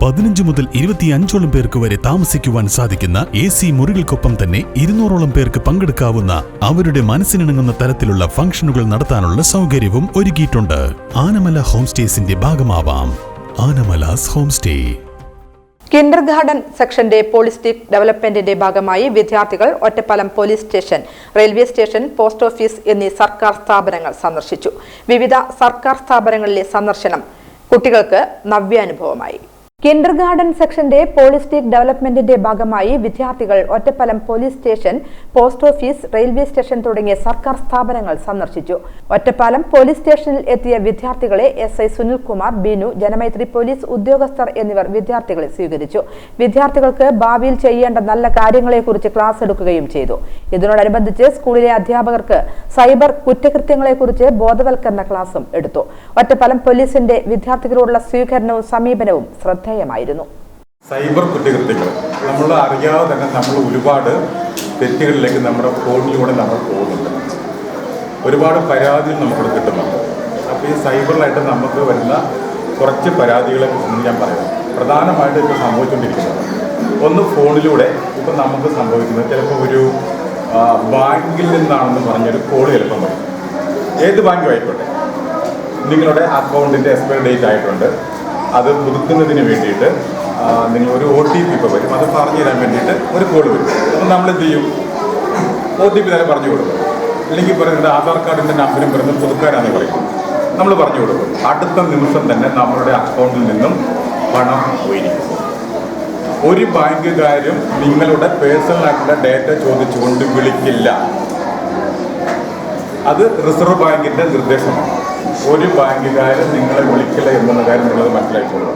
പതിനഞ്ച് മുതൽ ഇരുപത്തിയഞ്ചോളം പേർക്ക് വരെ താമസിക്കുവാൻ സാധിക്കുന്ന എ സി മുറികൾക്കൊപ്പം തന്നെ ഇരുന്നൂറോളം പേർക്ക് പങ്കെടുക്കാവുന്ന അവരുടെ മനസ്സിനിണങ്ങുന്ന തരത്തിലുള്ള ഫംഗ്ഷനുകൾ നടത്താനുള്ള സൗകര്യവും ഒരുക്കിയിട്ടുണ്ട്. ആനമല ഹോം സ്റ്റേസിന്റെ ഭാഗമാവാം. Anamalas home stay kindergarten സെക്ഷന്റെ പോളിസ്റ്റിക് ഡെവലപ്മെന്റിന്റെ ഭാഗമായി വിദ്യാർത്ഥികൾ Ottapalam police station railway station post office എന്നീ സർക്കാർ സ്ഥാപനങ്ങൾ സന്ദർശിച്ചു. വിവിധ സർക്കാർ സ്ഥാപനങ്ങളിലെ സന്ദർശനം കുട്ടികൾക്ക് നവ്യാനുഭവമായി. കിൻഡർ ഗാർഡൻ സെക്ഷന്റെ പോളിസ്റ്റിക് ഡെവലപ്മെന്റിന്റെ ഭാഗമായി വിദ്യാർത്ഥികൾ Ottapalam police station post office railway station തുടങ്ങിയ സർക്കാർ സ്ഥാപനങ്ങൾ സന്ദർശിച്ചു. ഒറ്റപ്പാലം പോലീസ് സ്റ്റേഷനിൽ എത്തിയ വിദ്യാർത്ഥികളെ S I Sunilkumar Binu Janamaithri police ഉദ്യോഗസ്ഥർ എന്നിവർ വിദ്യാർത്ഥികളെ സ്വീകരിച്ചു. വിദ്യാർത്ഥികൾക്ക് ഭാവിയിൽ ചെയ്യേണ്ട നല്ല കാര്യങ്ങളെക്കുറിച്ച് ക്ലാസ് എടുക്കുകയും ചെയ്തു. ഇതിനോടനുബന്ധിച്ച് സ്കൂളിലെ അധ്യാപകർക്ക് സൈബർ കുറ്റകൃത്യങ്ങളെക്കുറിച്ച് ബോധവൽക്കരണ ക്ലാസും എടുത്തു. ഒറ്റപ്പാലം പോലീസിന്റെ വിദ്യാർത്ഥികളോടുള്ള സ്വീകരണവും സമീപനവും ശ്രദ്ധേയമായിരുന്നു സൈബർ കുറ്റകൃത്യങ്ങൾ. നമ്മൾ അറിയാതെ തന്നെ നമ്മൾ ഒരുപാട് തെറ്റുകളിലേക്ക് നമ്മുടെ ഫോണിലൂടെ നമ്മൾ പോകുന്നുണ്ട്. ഒരുപാട് പരാതികൾ നമുക്കിവിടെ കിട്ടുന്നുണ്ട്. അപ്പോൾ ഈ സൈബറിലായിട്ട് നമുക്ക് വരുന്ന കുറച്ച് പരാതികളെ കുറിച്ച് ഞാൻ പറയാം. പ്രധാനമായിട്ട് ഇപ്പോൾ സംഭവിച്ചുകൊണ്ടിരിക്കുന്നത് ഒന്ന് ഫോണിലൂടെ ഇപ്പം നമുക്ക് സംഭവിക്കുന്നത് ചിലപ്പോൾ ഒരു ബാങ്കിൽ നിന്നാണെന്ന് പറഞ്ഞൊരു കോൾ ചിലപ്പം വരും. ഏത് ബാങ്കും ആയിക്കോട്ടെ? നിങ്ങളുടെ അക്കൗണ്ടിന്റെ എക്സ്പയർ ഡേറ്റ് ആയിട്ടുണ്ട്. അത് പുതുക്കുന്നതിന് വേണ്ടിയിട്ട് നിങ്ങൾ ഒരു ഒ ടി പി ഇപ്പോൾ വരും. അത് പറഞ്ഞു തരാൻ വേണ്ടിയിട്ട് ഒരു കോൾ വരും. അപ്പം നമ്മൾ എന്ത് ചെയ്യും? ഒ ടി പി തന്നെ പറഞ്ഞു കൊടുക്കും. അല്ലെങ്കിൽ പറയുന്നത് ആധാർ കാർഡിന്റെ നമ്പരും പറയുന്നത് പുതുക്കാനാണെന്ന് പറയും. നമ്മൾ പറഞ്ഞു കൊടുക്കും. അടുത്ത നിമിഷം തന്നെ നമ്മളുടെ അക്കൗണ്ടിൽ നിന്നും പണം പോയിരിക്കും ഒരു ബാങ്കുകാരും നിങ്ങളുടെ പേഴ്സണൽ ആയിട്ടുള്ള ഡേറ്റ ചോദിച്ചുകൊണ്ട് വിളിക്കില്ല. അത് റിസർവ് ബാങ്കിന്റെ നിർദ്ദേശമാണ്. ഒരു ബാങ്കുകാരും നിങ്ങളെ വിളിക്കില്ല എന്നുള്ള കാര്യം നിങ്ങളത് മനസ്സിലാക്കിക്കൊള്ളുക